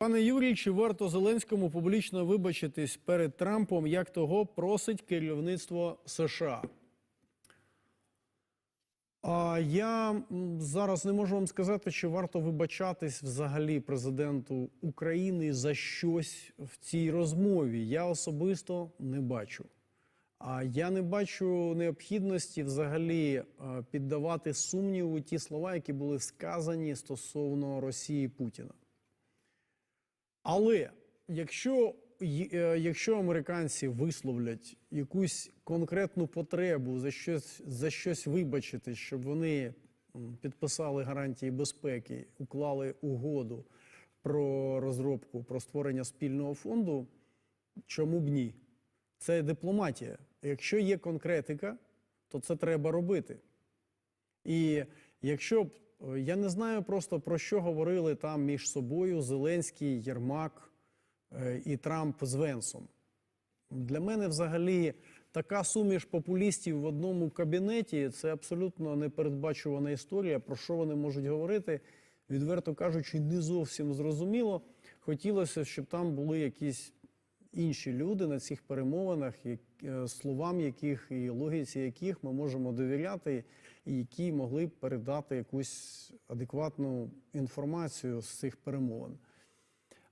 Пане Юрій, чи варто Зеленському публічно вибачитись перед Трампом, як того просить керівництво США? А я зараз не можу вам сказати, чи варто вибачатись взагалі президенту України за щось в цій розмові. Я особисто не бачу. А я не бачу необхідності взагалі е, піддавати сумніву ті слова, які були сказані стосовно Росії Путіна. Але якщо, е, якщо американці висловлять якусь конкретну потребу за щось, за щось вибачити, щоб вони підписали гарантії безпеки, уклали угоду про розробку, про створення спільного фонду, чому б ні? Це дипломатія. Якщо є конкретика, то це треба робити. І якщо б я не знаю просто про що говорили там між собою Зеленський, Єрмак е, і Трамп з Венсом. Для мене взагалі така суміш популістів в одному кабінеті це абсолютно непередбачувана історія. Про що вони можуть говорити, відверто кажучи, не зовсім зрозуміло. Хотілося, щоб там були якісь інші люди на цих перемовинах, е, словам яких і логіці яких ми можемо довіряти, і які могли б передати якусь адекватну інформацію з цих перемовин.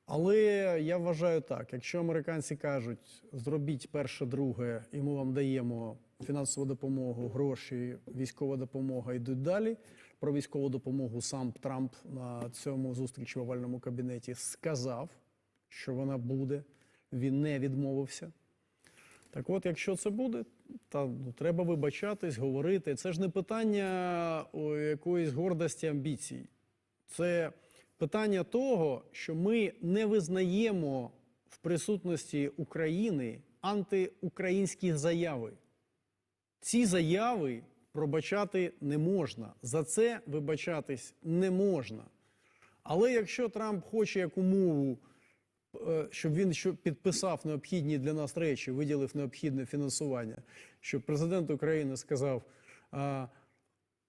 Але я вважаю так: якщо американці кажуть, зробіть перше, друге, і ми вам даємо фінансову допомогу, гроші, військова допомога йдуть далі. Про військову допомогу сам Трамп на цьому зустрічі в овальному кабінеті сказав, що вона буде. Він не відмовився. Так от, якщо це буде, та ну, треба вибачатись, говорити. Це ж не питання якоїсь гордості амбіцій. Це питання того, що ми не визнаємо в присутності України антиукраїнські заяви. Ці заяви пробачати не можна. За це вибачатись не можна. Але якщо Трамп хоче як умову, щоб він що підписав необхідні для нас речі, виділив необхідне фінансування, щоб президент України сказав: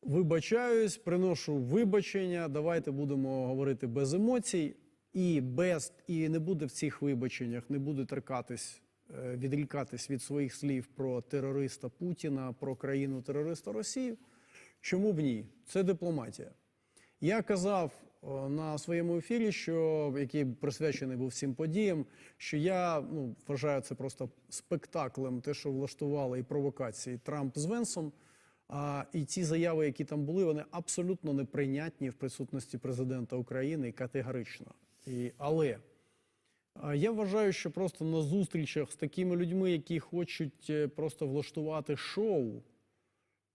вибачаюсь, приношу вибачення, давайте будемо говорити без емоцій, і без і не буде в цих вибаченнях, не буде торкатись, е, відрікатись від своїх слів про терориста Путіна, про країну терориста Росію. Чому б ні? Це дипломатія. Я казав на своєму ефірі, що який присвячений був всім подіям, що я ну, вважаю це просто спектаклем, те, що влаштували і провокації Трамп з Венсом. А, і ці заяви, які там були, вони абсолютно неприйнятні в присутності президента України категорично. І, але а, я вважаю, що просто на зустрічах з такими людьми, які хочуть е, просто влаштувати шоу,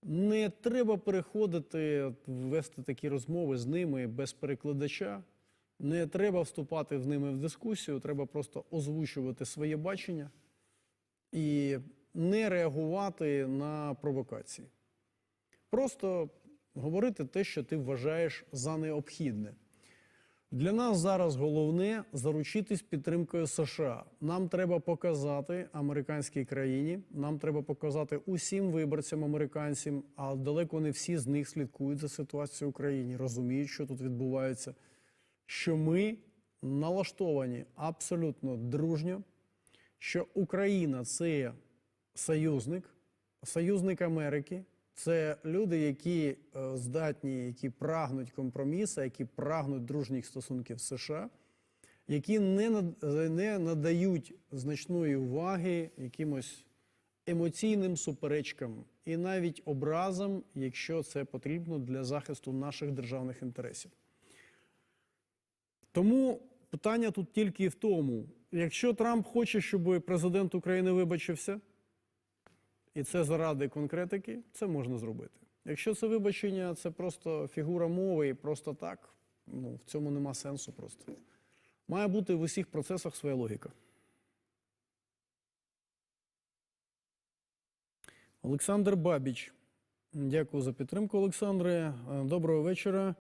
не треба переходити, вести такі розмови з ними без перекладача. Не треба вступати з ними в дискусію, треба просто озвучувати своє бачення і не реагувати на провокації. Просто говорити те, що ти вважаєш за необхідне. Для нас зараз головне заручитись підтримкою США. Нам треба показати американській країні, нам треба показати усім виборцям американцям, а далеко не всі з них слідкують за ситуацією в Україні, розуміють, що тут відбувається. Що ми налаштовані абсолютно дружньо, що Україна це союзник, союзник Америки. Це люди, які е, здатні, які прагнуть компромісу, які прагнуть дружніх стосунків США, які не надають значної уваги якимось емоційним суперечкам і навіть образам, якщо це потрібно для захисту наших державних інтересів. Тому питання тут тільки в тому, якщо Трамп хоче, щоб президент України вибачився, і це заради конкретики, це можна зробити. Якщо це вибачення, це просто фігура мови і просто так, ну в цьому нема сенсу просто. Має бути в усіх процесах своя логіка. Олександр Бабіч. Дякую за підтримку, Олександре. Е, Доброго вечора.